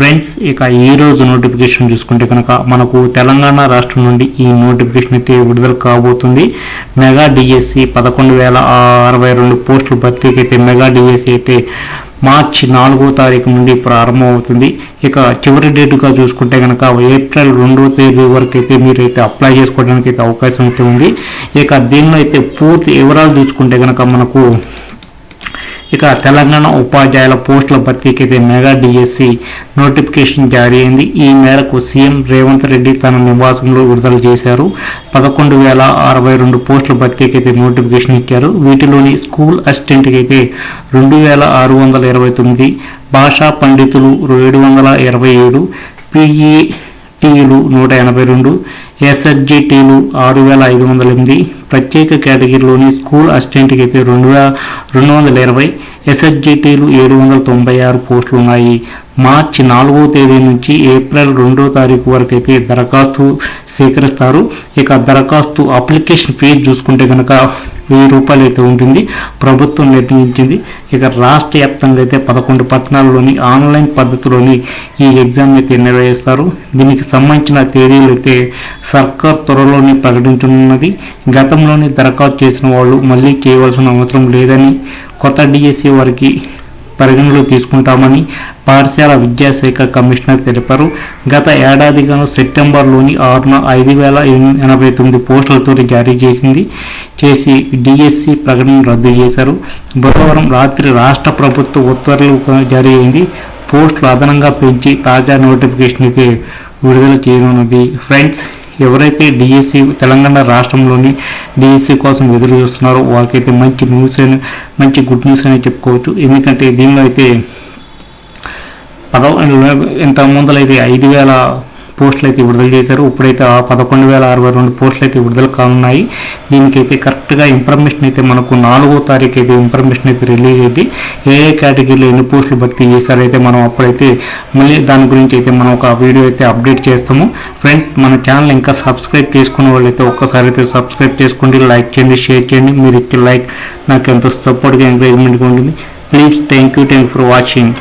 Friends ఇక ఈ రోజు నోటిఫికేషన్ చూసుకుంటే కనుక మనకు తెలంగాణ రాష్ట్రం నుండి ఈ నోటిఫికేషన్ అయితే విడుదల కాబోతుంది. మెగా డిఎస్సి పదకొండు వేల అరవై రెండు పోస్టులు భర్తీకి అయితే మెగా డిఎస్సి అయితే మార్చి నాలుగో తారీఖు నుండి ప్రారంభమవుతుంది. ఇక చివరి డేటుగా చూసుకుంటే కనుక ఏప్రిల్ రెండో తేదీ వరకు అయితే మీరు అయితే అప్లై చేసుకోవడానికి అయితే అవకాశం అయితే ఉంది. ఇక దీనిలో అయితే పూర్తి వివరాలు చూసుకుంటే కనుక మనకు ఇక తెలంగాణ ఉపాధ్యాయుల పోస్టుల భర్తీకి మెగా డిఎస్సి నోటిఫికేషన్ జారీ అయింది. ఈ మేరకు సీఎం రేవంత్ రెడ్డి తన నివాసంలో విడుదల చేశారు. పదకొండు వేల అరవై రెండు పోస్టుల భర్తీకి నోటిఫికేషన్ ఇచ్చారు. వీటిలోని స్కూల్ అసిస్టెంట్కి అయితే రెండు వేల ఆరు వందల ఇరవై తొమ్మిది భాషా పండితులు ఏడు వందల ఇరవై ఏడు పిఈటీలు నూట ఎనభై రెండు ఎస్ఎస్జిటీలు ఆరు వేల ఐదు వందల ఎనిమిది ప్రత్యేక కేటగిరీలోని స్కూల్ అసిస్టెంట్కి అయితే రెండు వేల రెండు వందల ఇరవై ఎస్ఎస్జిటీలు ఏడు వందల తొంభై ఆరు పోస్టులు ఉన్నాయి మార్చి నాలుగో తేదీ నుంచి ఏప్రిల్ రెండో తారీఖు వరకు అయితే దరఖాస్తు స్వీకరిస్తారు ఇక దరఖాస్తు అప్లికేషన్ ఫీజు చూసుకుంటే కనుక వెయ్యి రూపాయలు అయితే ఉంటుంది. ప్రభుత్వం నిర్ణయించింది. ఇక రాష్ట్ర వ్యాప్తంగా అయితే పదకొండు పట్టణాల్లోని ఆన్లైన్ పద్ధతిలోని ఈ ఎగ్జామ్ అయితే నిర్వహిస్తారు. దీనికి సంబంధించిన తేదీలు అయితే సర్కార్ త్వరలోనే ప్రకటించనున్నది. గతంలోనే దరఖాస్తు చేసిన వాళ్ళు మళ్ళీ చేయవలసిన అవసరం లేదని కొత్త డిఎస్సి వారికి పరిగణలో తీసుకుంటామని పాఠశాల విద్యాశాఖ కమిషనర్ తెలిపారు. గత ఏడాదిగాను సెప్టెంబర్లోని ఆరున ఐదు వేల ఎనభై తొమ్మిది పోస్టులతో జారీ చేసింది. చేసి డిఎస్సి ప్రకటన రద్దు చేశారు. బుధవారం రాత్రి రాష్ట్ర ప్రభుత్వ ఉత్తర్వులు జారీ అయింది. పోస్టులు అదనంగా పెంచి తాజా నోటిఫికేషన్ అయితే విడుదల చేయనున్నది. ఫ్రెండ్స్ ఎవరైతే డిఎస్సి తెలంగాణ రాష్ట్రంలోని డిఎస్సి కోసం ఎదురు చూస్తున్నారో వాళ్ళకైతే మంచి న్యూస్ అని మంచి గుడ్ న్యూస్ అని చెప్పుకోవచ్చు. ఎందుకంటే దీనిలో అయితే పదవ ఇంత ముందలైతే ఐదు వేల పోస్టులు అయితే విడుదల చేశారు. ఇప్పుడైతే ఆ పదకొండు వేల అరవై రెండు పోస్టులు అయితే విడుదల కానున్నాయి. దీనికైతే కరెక్ట్గా ఇన్ఫర్మేషన్ అయితే మనకు నాలుగో తారీఖు అయితే ఇన్ఫర్మేషన్ అయితే రిలీజ్ అయింది. ఏ ఏ కేటగిరీలో ఎన్ని పోస్టులు భర్తీ అయితే మనం అప్పుడైతే మళ్ళీ దాని గురించి అయితే మనం ఒక వీడియో అయితే అప్డేట్ చేస్తాము. ఫ్రెండ్స్ మన ఛానల్ ఇంకా సబ్స్క్రైబ్ చేసుకున్న వాళ్ళైతే ఒక్కసారి అయితే సబ్స్క్రైబ్ చేసుకోండి లైక్ చేయండి షేర్ చేయండి. మీరు ఇచ్చే లైక్ నాకు ఎంతో సపోర్ట్గా ఎంకరేజ్మెంట్గా ఉంటుంది. Please thank you thank for watching